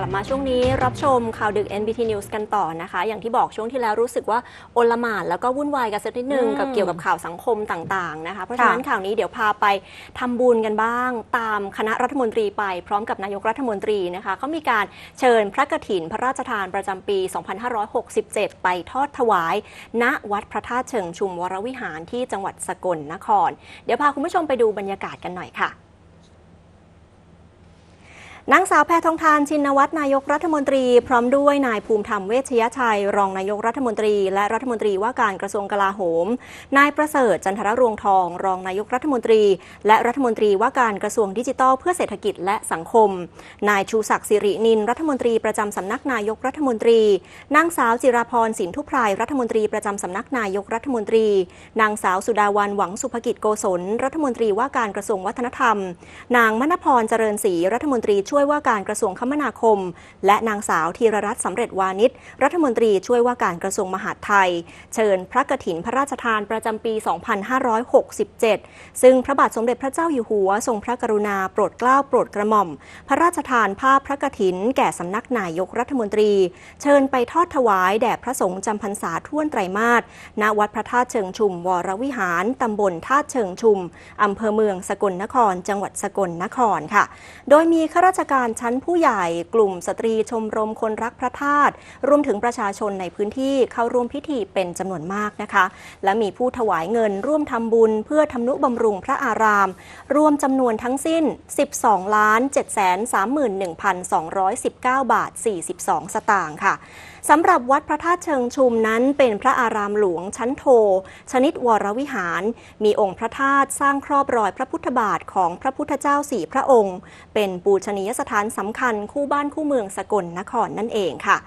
กลับมาช่วงนี้รับชมข่าวดึก NBT News กันต่อนะคะ อย่างที่บอกช่วงที่แล้วรู้สึกว่าโอลหม่านแล้วก็วุ่นวายกันสักนิดนึงอืมกับเกี่ยวกับข่าวสังคมต่างๆนะคะ เพราะฉะนั้นข่าวนี้เดี๋ยวพาไปทำบุญกันบ้าง ตามคณะรัฐมนตรีไปพร้อมกับนายกรัฐมนตรีนะคะเขามีการเชิญพระกฐินพระราชทานประจำปี 2567 ไปทอดถวาย ณวัดพระธาตุเชิงชุมวรวิหารที่จังหวัดสกลนคร เดี๋ยวพาคุณผู้ชมไปดูบรรยากาศกันหน่อยค่ะ นางสาวแพทองทานชินวัตรนายกรัฐมนตรี พร้อมด้วยนายภูมิธรรมเวชยชัย รองนายกรัฐมนตรี และรัฐมนตรีว่าการกระทรวงกลาโหม นายประเสริฐจันทรรวงทอง รองนายกรัฐมนตรี และรัฐมนตรีว่าการกระทรวงดิจิทัลเพื่อเศรษฐกิจและสังคม นายชูศักดิ์สิรินิน รัฐมนตรีประจำสำนักนายกรัฐมนตรีนางสาวจิราพรสินทุพรายรัฐมนตรีประจำสำนักนายกรัฐมนตรี นางสาวสุดาวันหวังสุภกิจโกศลรัฐมนตรีว่าการกระทรวงวัฒนธรรม นางมณพรเจริญศรีรัฐมนตรีช่วยว่าการกระทรวงคมนาคม และนางสาวธีรรัตน์สำเร็จวานิชรัฐมนตรีช่วยว่าการกระทรวงมหาดไทย เชิญพระกฐินพระราชทานประจำปี 2567 ซึ่งพระบาทสมเด็จพระเจ้าอยู่หัวทรงพระกรุณาโปรดเกล้าโปรดกระหม่อม พระราชทานภาพพระกฐิน แก่สำนักนายกรัฐมนตรี เชิญไปทอดถวายแด่พระสงฆ์จำพรรษาท่วนไตรมาสณวัดพระธาตุเชิงชุมวรวิหารตำบลธาตุเชิงชุมอำเภอเมืองสกลนคร จังหวัดสกลนครค่ะ โดยมีข้าราชการชั้นผู้ใหญ่กลุ่มสตรีชมรมคนรักพระธาตุรวมถึงประชาชนในพื้นที่เข้าร่วมพิธีเป็นจำนวนมากนะคะ และมีผู้ถวายเงินร่วมทำบุญเพื่อทำนุบำรุงพระอาราม รวมจำนวนทั้งสิ้น 12ล้าน731,219 บาท 42 สตางค์ค่ะสำหรับวัดพระธาตุเชิงชุมนั้นเป็นพระอารามหลวงชั้นโท ชนิดวรวิหาร มีองค์พระธาตุสร้างครอบรอยพระพุทธบาทของพระพุทธเจ้าสี่พระองค์ เป็นปูชนียสถานสำคัญคู่บ้านคู่เมืองสกลนครนั่นเองค่ะ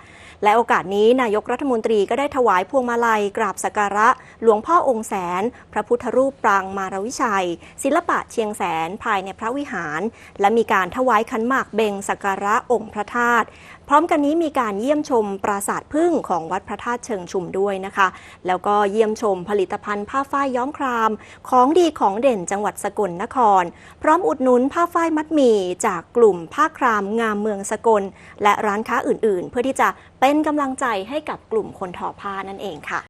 และโอกาสนี้นายกรัฐมนตรีก็ได้ถวายพวงมาลัยกราบสักการะ หลวงพ่อองค์แสน พระพุทธรูปปรางมารวิชัย ศิลปะเชียงแสนภายในพระวิหาร และมีการถวายขันหมากเบงสักการะองค์พระธาตุพร้อมกันนี้มีการเยี่ยมชมปราสาทพึ่งของวัดพระธาตุเชิงชุมด้วยนะคะ แล้วก็เยี่ยมชมผลิตภัณฑ์ผ้าฝ้ายย้อมคราม ของดีของเด่นจังหวัดสกลนคร พร้อมอุดหนุนผ้าฝ้ายมัดหมี่จากกลุ่มผ้าครามงามเมืองสกล และร้านค้าอื่นๆ เพื่อที่จะเป็นกำลังใจให้กับกลุ่มคนทอผ้านั่นเองค่ะ